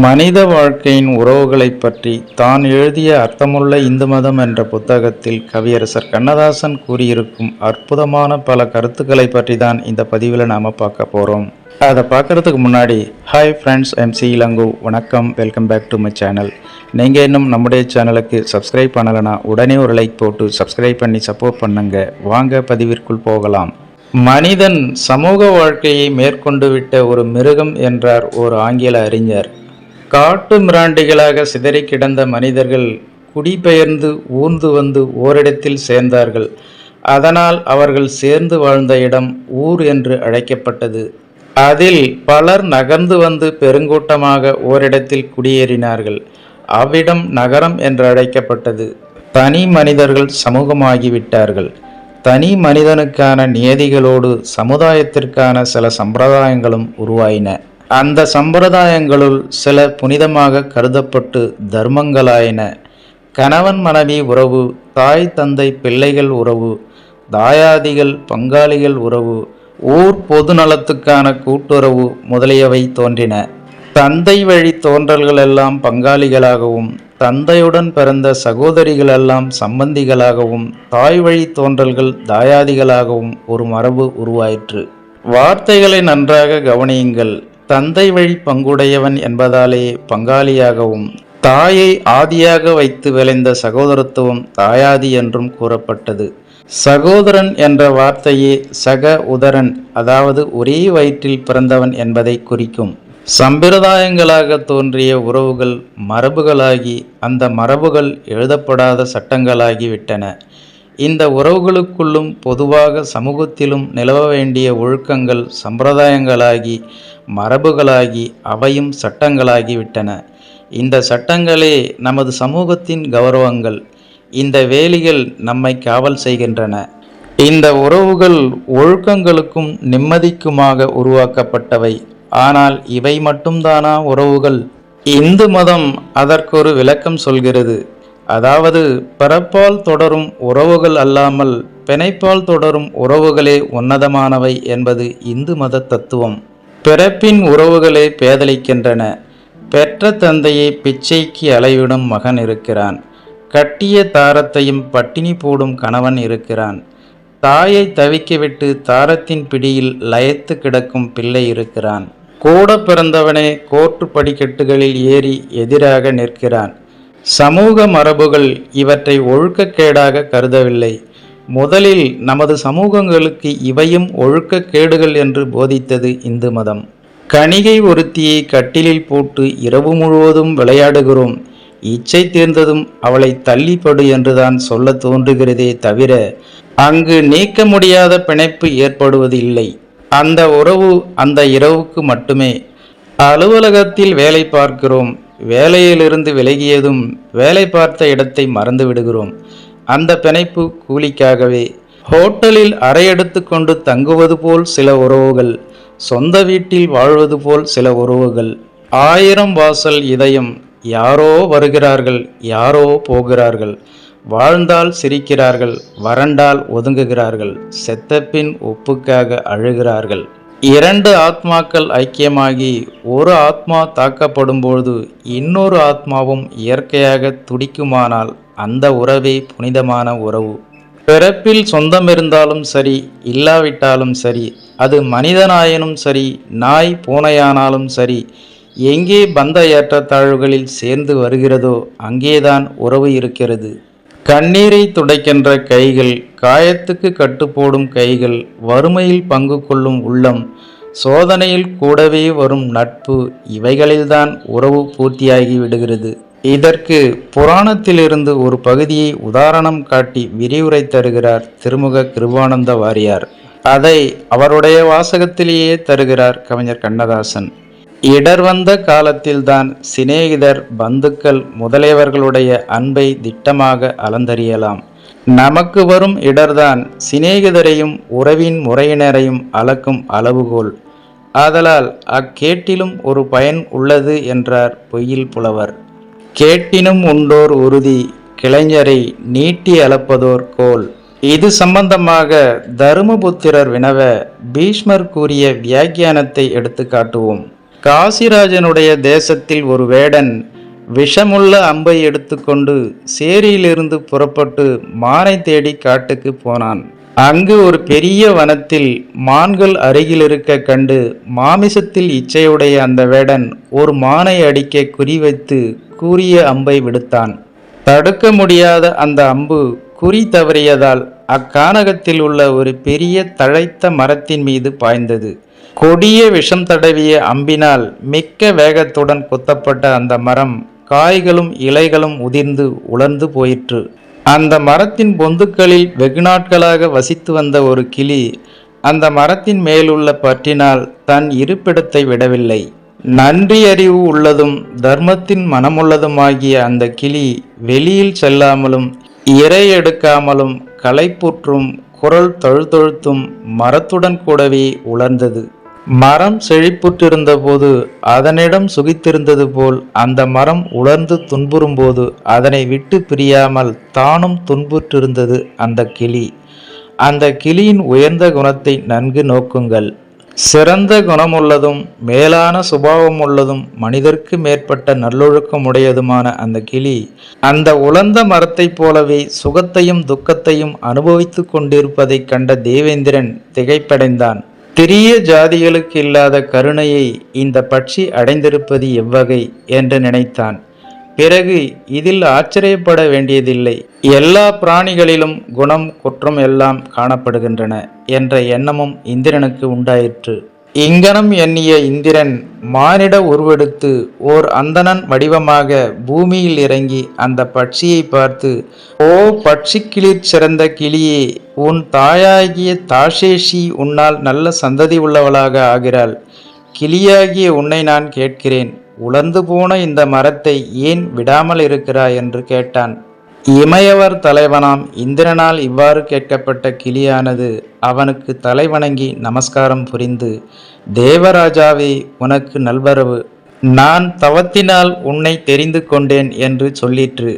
மனித வாழ்க்கையின் உறவுகளைப் பற்றி தான் எழுதிய அர்த்தமுள்ள இந்து மதம் என்ற புத்தகத்தில் கவியரசர் கண்ணதாசன் கூறியிருக்கும் அற்புதமான பல கருத்துக்களை பற்றி தான் இந்த பதிவில் நாம் பார்க்க போகிறோம் அதை பார்க்கறதுக்கு முன்னாடி ஹாய் ஃப்ரெண்ட்ஸ் எம்சி இளங்கு வணக்கம் welcome back to my channel நீங்கள் இன்னும் நம்முடைய சேனலுக்கு சப்ஸ்கிரைப் பண்ணலைன்னா உடனே ஒரு லைக் போட்டு சப்ஸ்கிரைப் பண்ணி சப்போர்ட் பண்ணுங்க. வாங்க பதிவிற்குள் போகலாம். மனிதன் சமூக வாழ்க்கையை மேற்கொண்டு விட்ட ஒரு மிருகம் என்றார் ஒரு ஆங்கில அறிஞர். காட்டு மிராண்டிகளாக சிதறி கிடந்த மனிதர்கள் குடிபெயர்ந்து ஊர்ந்து வந்து ஓரிடத்தில் சேர்ந்தார்கள். அதனால் அவர்கள் சேர்ந்து வாழ்ந்த இடம் ஊர் என்று அழைக்கப்பட்டது. அதில் பலர் நகர்ந்து வந்து பெருங்கூட்டமாக ஓரிடத்தில் குடியேறினார்கள். அவ்விடம் நகரம் என்று அழைக்கப்பட்டது. தனி மனிதர்கள் சமூகமாகிவிட்டார்கள். தனி மனிதனுக்கான நியதிகளோடு சமுதாயத்திற்கான சில சம்பிரதாயங்களும் உருவாயின. அந்த சம்பிரதாயங்களுள் சில புனிதமாக கருதப்பட்டு தர்மங்களாயின. கணவன் மனைவி உறவு தாய் தந்தை பிள்ளைகள் உறவு தாயாதிகள் பங்காளிகள் உறவு ஊர் பொதுநலத்துக்கான கூட்டுறவு முதலியவை தோன்றின. தந்தை வழி தோன்றல்கள் எல்லாம் பங்காளிகளாகவும் தந்தையுடன் பிறந்த சகோதரிகளெல்லாம் சம்பந்திகளாகவும் தாய் வழி தோன்றல்கள் தாயாதிகளாகவும் ஒரு மரபு உருவாயிற்று. வார்த்தைகளை நன்றாக கவனியுங்கள். தந்தை வழி பங்குடையவன் என்பதாலே பங்காளியாகவும் தாயை ஆதியாக வைத்து விளைந்த சகோதரத்துவம் தாயாதி என்றும் கூறப்பட்டது. சகோதரன் என்ற வார்த்தையே சக உதரன் அதாவது ஒரே வயிற்றில் பிறந்தவன் என்பதை குறிக்கும். சம்பிரதாயங்களாக தோன்றிய உறவுகள் மரபுகளாகி அந்த மரபுகள் எழுதப்படாத சட்டங்களாகிவிட்டன. இந்த உறவுகளுக்குள்ளும் பொதுவாக சமூகத்திலும் நிலவ வேண்டிய ஒழுக்கங்கள் சம்பிரதாயங்களாகி மரபுகளாகி அவையும் சட்டங்களாகிவிட்டன இந்த சட்டங்களே நமது சமூகத்தின் கௌரவங்கள். இந்த வேலிகள் நம்மை காவல் செய்கின்றன. இந்த உறவுகள் ஒழுக்கங்களுக்கும் நிம்மதிக்குமாக உருவாக்கப்பட்டவை. ஆனால் இவை மட்டும்தானா உறவுகள்? இந்து மதம் அதற்கொரு விளக்கம் சொல்கிறது. அதாவது பிறப்பால் தொடரும் உறவுகள் அல்லாமல் பிணைப்பால் தொடரும் உறவுகளே உன்னதமானவை என்பது இந்து மத தத்துவம். பிறப்பின் உறவுகளே பேதலிக்கின்றன. பெற்ற தந்தையை பிச்சைக்கு அலைவிடும் மகன் இருக்கிறான். கட்டிய தாரத்தையும் பட்டினி போடும் கணவன் இருக்கிறான். தாயை தவிக்கவிட்டு தாரத்தின் பிடியில் லயத்து கிடக்கும் பிள்ளை இருக்கிறான். கூட பிறந்தவனே கோர்ட்டு படிக்கட்டுகளில் ஏறி எதிராக நிற்கிறான். சமூக மரபுகள் இவற்றை ஒழுக்கக்கேடாக கருதவில்லை. முதலில் நமது சமூகங்களுக்கு இவையும் ஒழுக்கக்கேடுகள் என்று போதித்தது இந்து மதம். கணிகை ஒருத்தியை கட்டிலில் போட்டு இரவு முழுவதும் விளையாடுகிறோம். இச்சை தீர்ந்ததும் அவளை தள்ளிப்படு என்றுதான் சொல்ல தோன்றுகிறதே தவிர அங்கு நீக்க முடியாத பிணைப்பு ஏற்படுவது இல்லை அந்த உறவு அந்த இரவுக்கு மட்டுமே. அலுவலகத்தில் வேலை பார்க்கிறோம். வேலையிலிருந்து விலகியதும் வேலை பார்த்த இடத்தை மறந்து விடுகிறோம் அந்த பிணைப்பு கூலிக்காகவே ஹோட்டலில் அறையெடுத்து கொண்டு தங்குவது போல் சில உறவுகள் சொந்த வீட்டில் வாழ்வது போல் சில உறவுகள். ஆயிரம் வாசல் இதயம் யாரோ வருகிறார்கள் யாரோ போகிறார்கள். வாழ்ந்தால் சிரிக்கிறார்கள் வறண்டால் ஒதுங்குகிறார்கள். செத்தப்பின் ஒப்புக்காக அழுகிறார்கள். இரண்டு ஆத்மாக்கள் ஐக்கியமாகி ஒரு ஆத்மா தாக்கப்படும்பொழுது இன்னொரு ஆத்மாவும் இயற்கையாக துடிக்குமானால் அந்த உறவே புனிதமான உறவு. பிறப்பில் சொந்தம் இருந்தாலும் சரி இல்லாவிட்டாலும் சரி அது மனிதனாயினும் சரி நாய் பூனையானாலும் சரி எங்கே பந்த ஏற்றத்தாழ்வுகளில் சேர்ந்து வருகிறதோ அங்கேதான் உறவு இருக்கிறது. கண்ணீரை துடைக்கின்ற கைகள் காயத்துக்கு கட்டுப்போடும் கைகள் வறுமையில் பங்கு கொள்ளும் உள்ளம் சோதனையில் கூடவே வரும் நட்பு இவைகளில்தான் உறவு பூர்த்தியாகி விடுகிறது. இதற்கு புராணத்திலிருந்து ஒரு பகுதியை உதாரணம் காட்டி விரிவுரை தருகிறார் திருமுக கிருபானந்த வாரியார். அதை அவருடைய வாசகத்திலேயே தருகிறார் கவிஞர் கண்ணதாசன். இடர் வந்த காலத்தில்தான் சிநேகிதர் பந்துக்கள் முதலியவர்களுடைய அன்பை திட்டமாக அலந்தறியலாம் நமக்கு வரும் இடர்தான் சிநேகிதரையும் உறவின் முறையினரையும் அளக்கும் அளவுகோல். ஆதலால் அக்கேட்டிலும் ஒரு பயன் உள்ளது என்றார் பொய்யில் புலவர். கேட்டினும் உண்டோர் உறுதி கிளைஞரை நீட்டி அளப்பதோர் கோல். இது சம்பந்தமாக தருமபுத்திரர் வினவ பீஷ்மர் கூறிய வியாக்கியானத்தை எடுத்து காட்டுவோம். காசிராஜனுடைய தேசத்தில் ஒரு வேடன் விஷமுள்ள அம்பை எடுத்துக்கொண்டு சேரியிலிருந்து புறப்பட்டு மானை தேடி காட்டுக்கு போனான். அங்கு ஒரு பெரிய வனத்தில் மான்கள் அருகில் இருக்க கண்டு மாமிசத்தில் இச்சையுடைய அந்த வேடன் ஒரு மானை அடிக்க குறிவைத்து கூறிய அம்பை விடுத்தான். தடுக்க முடியாத அந்த அம்பு குறி தவறியதால் அக்கானகத்தில் உள்ள ஒரு பெரிய தழைத்த மரத்தின் மீது பாய்ந்தது. கொடிய விஷம் தடவிய அம்பினால் மிக்க வேகத்துடன் குத்தப்பட்ட அந்த மரம் காய்களும் இலைகளும் உதிர்ந்து உலர்ந்து போயிற்று. அந்த மரத்தின் பொந்துக்களில் வெகுநாட்களாக வசித்து வந்த ஒரு கிளி அந்த மரத்தின் மேலுள்ள பற்றினால் தன் இருப்பிடத்தை விடவில்லை. நன்றி அறிவு உள்ளதும் தர்மத்தின் மனமுள்ளதுமாகிய அந்த கிளி வெளியில் செல்லாமலும் இரை எடுக்காமலும் களைப்புற்றும் குரல் தழுதொழுத்தும் மரத்துடன் கூடவே உலர்ந்தது. மரம் செழிப்புற்றிருந்த போது அதனிடம் சுகித்திருந்தது போல் அந்த மரம் உலர்ந்து துன்புறும்போது அதனை விட்டு பிரியாமல் தானும் துன்புற்றிருந்தது அந்த கிளி. அந்த கிளியின் உயர்ந்த குணத்தை நன்கு நோக்குங்கள். சிறந்த குணமுள்ளதும் மேலான சுபாவம் உள்ளதும் மனிதர்க்கு மேற்பட்ட நல்லொழுக்கம் உடையதுமான அந்த கிளி அந்த உலர்ந்த மரத்தைப் போலவே சுகத்தையும் துக்கத்தையும் அனுபவித்து கொண்டிருப்பதைக் கண்ட தேவேந்திரன் திகைப்படைந்தான். திரிய ஜாதிகளுக்கு இல்லாத கருணையை இந்த பட்சி அடைந்திருப்பது எவ்வகை? என்று நினைத்தான். பிறகு இதில் ஆச்சரியப்பட வேண்டியதில்லை. எல்லா பிராணிகளிலும் குணம் குற்றம் எல்லாம் காணப்படுகின்றன என்ற எண்ணமும் இந்திரனுக்கு உண்டாயிற்று. இங்கனம் எண்ணிய இந்திரன் மானிட உருவெடுத்து ஓர் அந்தணன் வடிவமாக பூமியில் இறங்கி அந்த பட்சியை பார்த்து ஓ பட்சிக்கிளிர் சிறந்த கிளியே உன் தாயாகிய தாஷேஷி உன்னால் நல்ல சந்ததி உள்ளவளாக ஆகிறாள். கிளியாகிய உன்னை நான் கேட்கிறேன். உலர்ந்து போன இந்த மரத்தை ஏன் விடாமல் இருக்கிறாய்? என்று கேட்டான். இமையவர் தலைவனாம் இந்திரனால் இவ்வாறு கேட்கப்பட்ட கிளியானது அவனுக்கு தலைவணங்கி நமஸ்காரம் புரிந்து தேவராஜாவே உனக்கு நல்வரவு. நான் தவத்தினால் உன்னை தெரிந்து கொண்டேன் என்று சொல்லிற்று.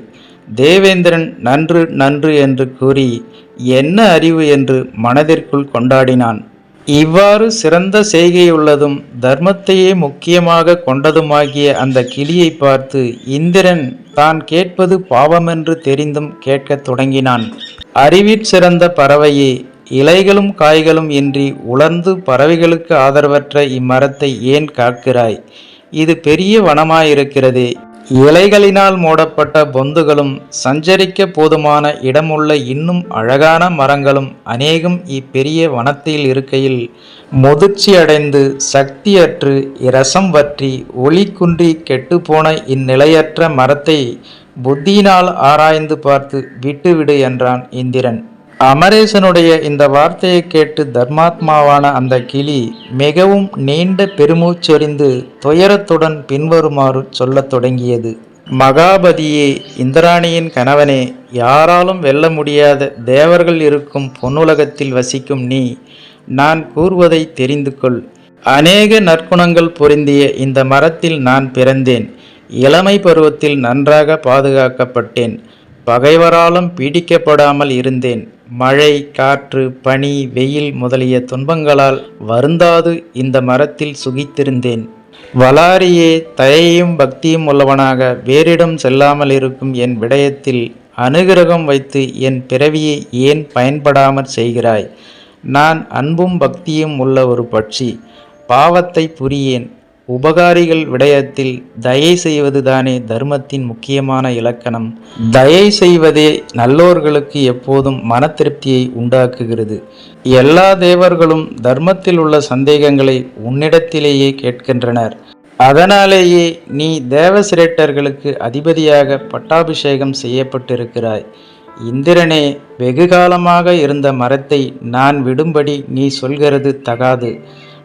தேவேந்திரன் நன்று நன்று என்று கூறி என்ன அறிவு என்று மனதிற்குள் கொண்டாடினான். இவ்வாறு சிறந்த செய்கையுள்ளதும் தர்மத்தையே முக்கியமாக கொண்டதுமாகிய அந்த கிளியை பார்த்து இந்திரன் தான் கேட்பது பாவமென்று தெரிந்தும் கேட்கத் தொடங்கினான். அறிவிற் சிறந்த பறவையே இலைகளும் காய்களும் இன்றி உலர்ந்து பறவைகளுக்கு ஆதரவற்ற இம்மரத்தை ஏன் காக்கிறாய்? இது பெரிய வனமாயிருக்கிறதே. இலைகளினால் மூடப்பட்ட பொந்துகளும் சஞ்சரிக்க போதுமான இடமுள்ள இன்னும் அழகான மரங்களும் அநேகம் இப்பெரிய வனத்தில் இருக்கையில் முதிர்ச்சியடைந்து சக்தியற்று இரசம் வற்றி ஒளி குன்றி கெட்டுப்போன இந்நிலையற்ற மரத்தை புத்தியினால் ஆராய்ந்து பார்த்து விட்டுவிடு என்றான் இந்திரன். அமரேசனுடைய இந்த வார்த்தையை கேட்டு தர்மாத்மாவான அந்த கிளி மிகவும் நீண்ட பெருமூச்சொறிந்து துயரத்துடன் பின்வருமாறு சொல்லத் தொடங்கியது. மகாபதியே இந்திராணியின் கணவனே யாராலும் வெல்ல முடியாத தேவர்கள் இருக்கும் பொன்னுலகத்தில் வசிக்கும் நீ நான் கூறுவதை தெரிந்து கொள். அநேக நற்குணங்கள் பொருந்திய இந்த மரத்தில் நான் பிறந்தேன். இளமை பருவத்தில் நன்றாக பாதுகாக்கப்பட்டேன். பகைவராலும் பீடிக்கப்படாமல் இருந்தேன். மழை காற்று பனி வெயில் முதலிய துன்பங்களால் வருந்தாது இந்த மரத்தில் சுகித்திருந்தேன். வலாரியே தயையும் பக்தியும் உள்ளவனாக வேறிடம் செல்லாமல் இருக்கும் என் விடயத்தில் அனுகிரகம் வைத்து என் பிறவியை ஏன் பயன்படாமற் செய்கிறாய்? நான் அன்பும் பக்தியும் உள்ள ஒரு பட்சி. பாவத்தை புரியேன். உபகாரிகள் விடயத்தில் தயை செய்வதுதானே தர்மத்தின் முக்கியமான இலக்கணம். தயை செய்வதே நல்லோர்களுக்கு எப்போதும் மன திருப்தியை உண்டாக்குகிறது. எல்லா தேவர்களும் தர்மத்தில் உள்ள சந்தேகங்களை உன்னிடத்திலேயே கேட்கின்றனர். அதனாலேயே நீ தேவசிரேட்டர்களுக்கு அதிபதியாக பட்டாபிஷேகம் செய்யப்பட்டிருக்கிறாய். இந்திரனே வெகு காலமாக இருந்த மரத்தை நான் விடும்படி நீ சொல்கிறது தகாது.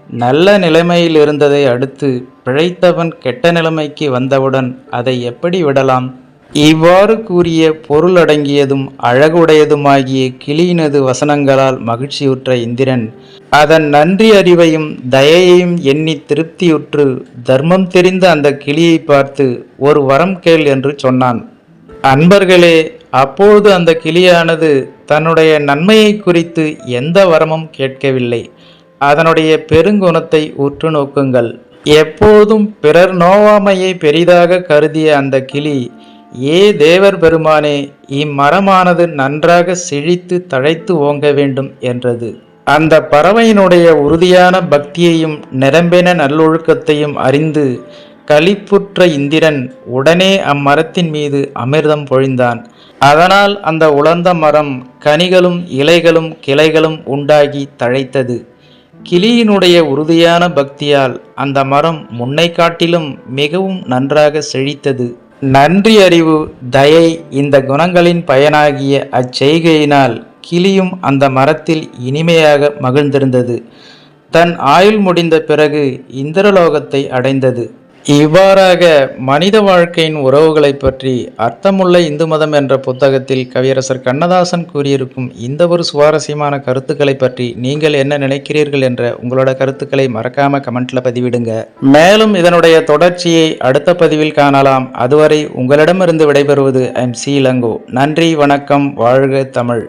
நல்ல நிலைமையில் இருந்ததை அடுத்து பிழைத்தவன் கெட்ட நிலைமைக்கு வந்தவுடன் அதை எப்படி விடலாம்? இவ்வாறு கூறிய பொருள் அடங்கியதும் அழகுடையதுமாகிய கிளியினது வசனங்களால் மகிழ்ச்சியுற்ற இந்திரன் அதன் நன்றி அறிவையும் தயையையும் எண்ணி திருப்தியுற்று தர்மம் தெரிந்த அந்த கிளியை பார்த்து ஒரு வரம் கேள் என்று சொன்னான். அன்பர்களே அப்பொழுது அந்த கிளியானது தன்னுடைய நன்மையை குறித்து எந்த வரமும் கேட்கவில்லை. அதனுடைய பெருங்குணத்தை உற்று நோக்குங்கள். எப்போதும் பிறர் நோவாமையை பெரிதாக கருதிய அந்த கிளி ஏ தேவர் பெருமானே இம்மரமானது நன்றாக செழித்து தழைத்து ஓங்க வேண்டும் என்றது. அந்த பறவையினுடைய உறுதியான பக்தியையும் நிரம்பின நல்லொழுக்கத்தையும் அறிந்து களிப்புற்ற இந்திரன் உடனே அம்மரத்தின் மீது அமிர்தம் பொழிந்தான். அதனால் அந்த உலர்ந்த மரம் கனிகளும் இலைகளும் கிளைகளும் உண்டாகி தழைத்தது. கிளியினுடைய உறுதியான பக்தியால் அந்த மரம் முன்னை காட்டிலும் மிகவும் நன்றாக செழித்தது. நன்றி அறிவு தயை இந்த குணங்களின் பயனாகிய அச்செய்கையினால் கிளியும் அந்த மரத்தில் இனிமையாக மகிழ்ந்திருந்தது. தன் ஆயுள் முடிந்த பிறகு இந்திரலோகத்தை அடைந்தது. இவ்வாறாக மனித வாழ்க்கையின் உறவுகளை பற்றி அர்த்தமுள்ள இந்து மதம் என்ற புத்தகத்தில் கவியரசர் கண்ணதாசன் கூறியிருக்கும் இந்த ஒரு சுவாரஸ்யமான கருத்துக்களை பற்றி நீங்கள் என்ன நினைக்கிறீர்கள் என்ற உங்களோட கருத்துக்களை மறக்காம கமெண்ட்ல பதிவிடுங்க. மேலும் இதனுடைய தொடர்ச்சியை அடுத்த பதிவில் காணலாம். அதுவரை உங்களிடமிருந்து விடைபெறுவது ஐம் சி லங்கோ நன்றி வணக்கம் வாழ்க தமிழ்.